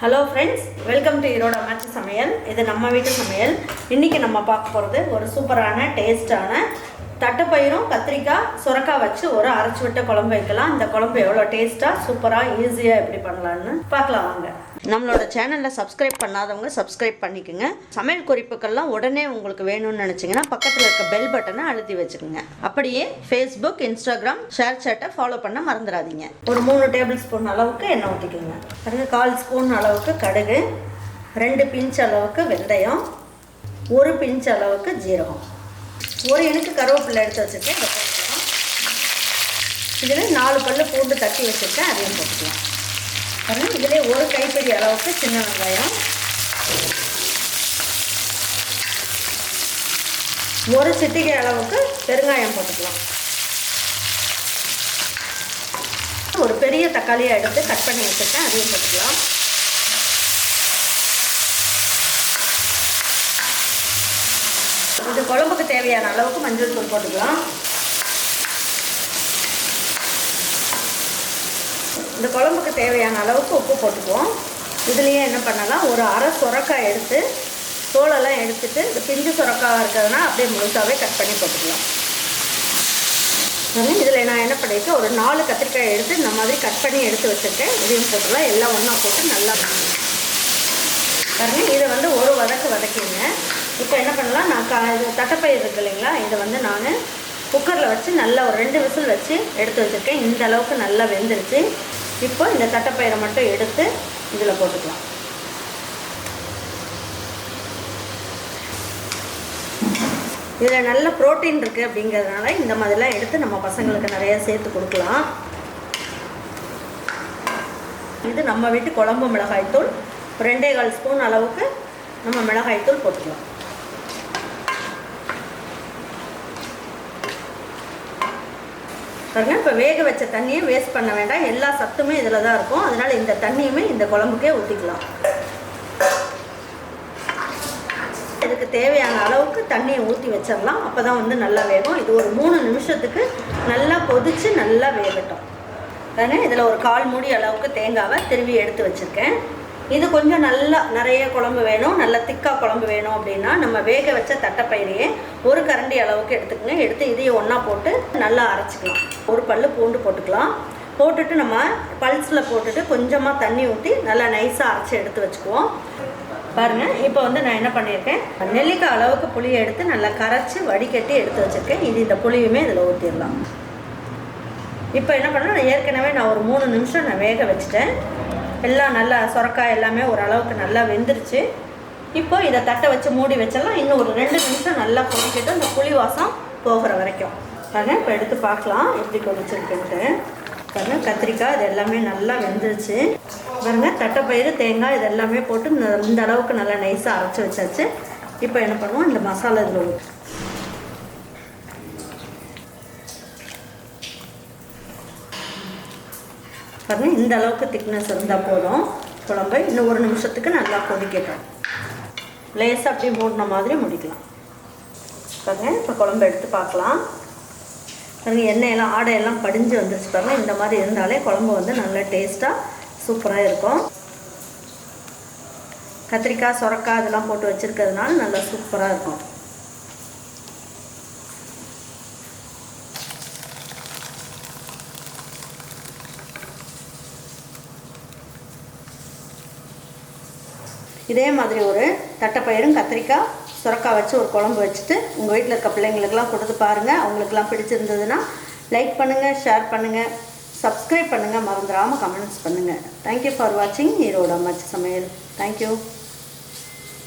Hello friends welcome to ஈரோட அம்மாச்சி சமையல். இது நம்ம வீட்டு சமையல். இன்றைக்கி நம்ம பார்க்க போகிறது ஒரு சூப்பரான டேஸ்ட்டான தட்டைப்பயிரும் கத்திரிக்காய் சுரக்காய் வச்சு ஒரு அரைச்சி விட்ட குழம்பு வைக்கலாம். இந்த குழம்பு எவ்வளோ டேஸ்ட்டாக சூப்பராக ஈஸியாக எப்படி பண்ணலான்னு பார்க்கலாம் வாங்க. நம்மளோட சேனலில் சப்ஸ்கிரைப் பண்ணாதவங்க சப்ஸ்கிரைப் பண்ணிக்கோங்க. சமையல் குறிப்புக்கள்லாம் உடனே உங்களுக்கு வேணும்னு நினச்சிங்கன்னா பக்கத்தில் இருக்க பெல் பட்டனை அழுத்தி வச்சுக்கோங்க. அப்படியே ஃபேஸ்புக் இன்ஸ்டாகிராம் ஷேர் சேட்டை ஃபாலோ பண்ண மறந்துடாதீங்க. ஒரு மூணு டேபிள் ஸ்பூன் அளவுக்கு எண்ணெய் ஊற்றிக்கோங்க பாருங்கள் கால் ஸ்பூன் அளவுக்கு கடுகு ரெண்டு பிஞ்ச் அளவுக்கு வெந்தயம் ஒரு பிஞ்ச் அளவுக்கு ஜீரகம். ஒரு இனுக்கு கருவேப்பிலை எடுத்து வச்சுருக்கேன் இதில் நாலு பல்லு பூண்டு தட்டி வச்சுருக்கேன் அதையும் போட்டுக்கலாம். பாருங்க. இதிலே ஒரு கைப்பிடி அளவுக்கு சின்ன வெங்காயம். ஒரு சிட்டிகை அளவுக்கு பெருங்காயம் போட்டுக்கலாம். ஒரு பெரிய தக்காளியை எடுத்து கட் பண்ணி வச்சுருக்கேன். அதையும் போட்டுக்கலாம். இது குழம்புக்கு தேவையான அளவுக்கு மஞ்சள் தூள் போட்டுக்கலாம். இந்த குழம்புக்கு தேவையான அளவுக்கு உப்பு போட்டுக்குவோம். இதுலேயே என்ன பண்ணலாம்? ஒரு அரை சுரக்காய் எடுத்து தோலெல்லாம் எடுத்துட்டு இந்த பிஞ்சு சுரக்காய் இருக்கிறதுனா அப்படியே முழுசாகவே கட் பண்ணி போட்டுக்கலாம். இதில் நான் என்ன பண்ணியிருக்கேன் ஒரு நாலு கத்திரிக்காய் எடுத்து இந்த மாதிரி கட் பண்ணி எடுத்து வச்சுருக்கேன். இதையும் போட்டுக்கலாம். எல்லாம் ஒன்றா போட்டு நல்லா பாருங்க. இதை வந்து ஒரு வதக்கு வதக்கிங்க இப்போ என்ன பண்ணலாம்? நான் கா இது தட்டைப்பயிர் இருக்கு இல்லைங்களா? இதை வந்து நான் குக்கரில் வச்சு நல்லா ஒரு ரெண்டு விசில் வச்சு எடுத்து வச்சுருக்கேன். இந்த அளவுக்கு நல்லா வெந்துருச்சு. இப்போ இந்த தட்டைப்பயிரை மட்டும் எடுத்து இதில் போட்டுக்கலாம். இதில் நல்ல ப்ரோட்டீன் இருக்குது அப்படிங்கிறதுனால இந்த மாதிரிலாம் எடுத்து நம்ம பசங்களுக்கு நிறையா சேர்த்து கொடுக்கலாம். இது நம்ம வீட்டு குழம்பு மிளகாய்த்தூள். ரெண்டே கால் ஸ்பூன் அளவுக்கு நம்ம மிளகாய்த்தூள் போட்டுக்கலாம். பாருங்க. இப்போ வேக வச்ச தண்ணியை வேஸ்ட் பண்ண வேண்டாம். எல்லா சத்துமே இதில் தான் இருக்கும். அதனால் இந்த தண்ணியுமே இந்த குழம்புக்கே ஊற்றிக்கலாம் இதுக்கு தேவையான அளவுக்கு தண்ணியை ஊற்றி வச்சிடலாம். அப்போ தான் வந்து நல்லா வேகும். இது ஒரு மூணு நிமிஷத்துக்கு நல்லா கொதித்து நல்லா வேகட்டும். தானே இதில் ஒரு கால் மூடி அளவுக்கு தேங்காவை திருவி எடுத்து வச்சுருக்கேன். இது கொஞ்சம் நல்லா நிறைய குழம்பு வேணும் நல்ல திக்காக குழம்பு வேணும் அப்படின்னா நம்ம வேக வச்ச தட்டைப்பயிரையே ஒரு கரண்டி அளவுக்கு எடுத்துக்கோங்க. எடுத்து இதையும் ஒன்றா போட்டு நல்லா அரைச்சிக்கலாம். ஒரு பல் பூண்டு போட்டுக்கலாம். போட்டுட்டு நம்ம பல்ஸில் போட்டுட்டு கொஞ்சமாக தண்ணி ஊற்றி நல்லா நைஸாக அரைச்சி எடுத்து வச்சுக்குவோம். பாருங்கள் இப்போ வந்து நான் என்ன பண்ணியிருக்கேன் நெல்லிக்காய் அளவுக்கு புளியை எடுத்து நல்லா கரைச்சி வடிகட்டி எடுத்து வச்சுருக்கேன். இது இந்த புளியுமே இதில் ஊற்றிடலாம் இப்போ என்ன பண்ணணும் நான் ஏற்கனவே நான் ஒரு மூணு நிமிஷம் நான் வேக வச்சுட்டேன். எல்லாம் நல்லா சுரக்காய் எல்லாமே ஓரளவுக்கு நல்லா வெந்துருச்சு. இப்போ இதை தட்டை வச்சு மூடி வச்சிடலாம். இன்னும் ஒரு ரெண்டு நிமிஷம் நல்லா கொதிக்கிட்டு அந்த புளி வாசம் போகிற வரைக்கும். பாருங்க இப்போ எடுத்து பார்க்கலாம். எப்படி கொதிச்சிருக்குன்ட்டு. பாருங்க கத்திரிக்காய் இது எல்லாமே நல்லா வெந்துருச்சு. பாருங்க தட்டைப்பயிறு தேங்காய் இது எல்லாமே போட்டு இந்த இந்த அளவுக்கு நல்லா நைஸாக அரைச்சி வச்சாச்சு. இப்போ என்ன பண்ணுவோம்? இந்த மசாலா இதில் பாருங்கள் இந்த அளவுக்கு திக்னஸ் இருந்தால் போதும். குழம்பு இன்னும் ஒரு நிமிஷத்துக்கு நல்லா கொதிக்கட்டும். லேசாக அப்படியே மூடின மாதிரி முடிக்கலாம். பாருங்க இப்போ குழம்பு எடுத்து பார்க்கலாம். பாருங்க எண்ணெயெல்லாம் ஆடையெல்லாம் படிஞ்சு வந்துருச்சு பாருங்க. இந்த மாதிரி இருந்தாலே குழம்பு வந்து நல்லா டேஸ்ட்டாக சூப்பராக இருக்கும். கத்திரிக்காய் சுரக்காய் இதெல்லாம் போட்டு வச்சுருக்கிறதுனால நல்லா சூப்பராக இருக்கும். இதே மாதிரி ஒரு தட்டைப்பயிரும் கத்திரிக்காய் சுரக்காய் வச்சு ஒரு குழம்பு வச்சுட்டு உங்கள் வீட்டில் இருக்க பிள்ளைங்களுக்கெல்லாம் கொடுத்து பாருங்கள் அவங்களுக்கெல்லாம் பிடிச்சிருந்ததுன்னா லைக் பண்ணுங்கள் ஷேர் பண்ணுங்கள் சப்ஸ்கிரைப் பண்ணுங்கள் மறந்துடாமல் கமெண்ட்ஸ் பண்ணுங்கள் தேங்க்யூ ஃபார் வாட்சிங் ஈரோட அம்மாச்சி சமையல். தேங்க்யூ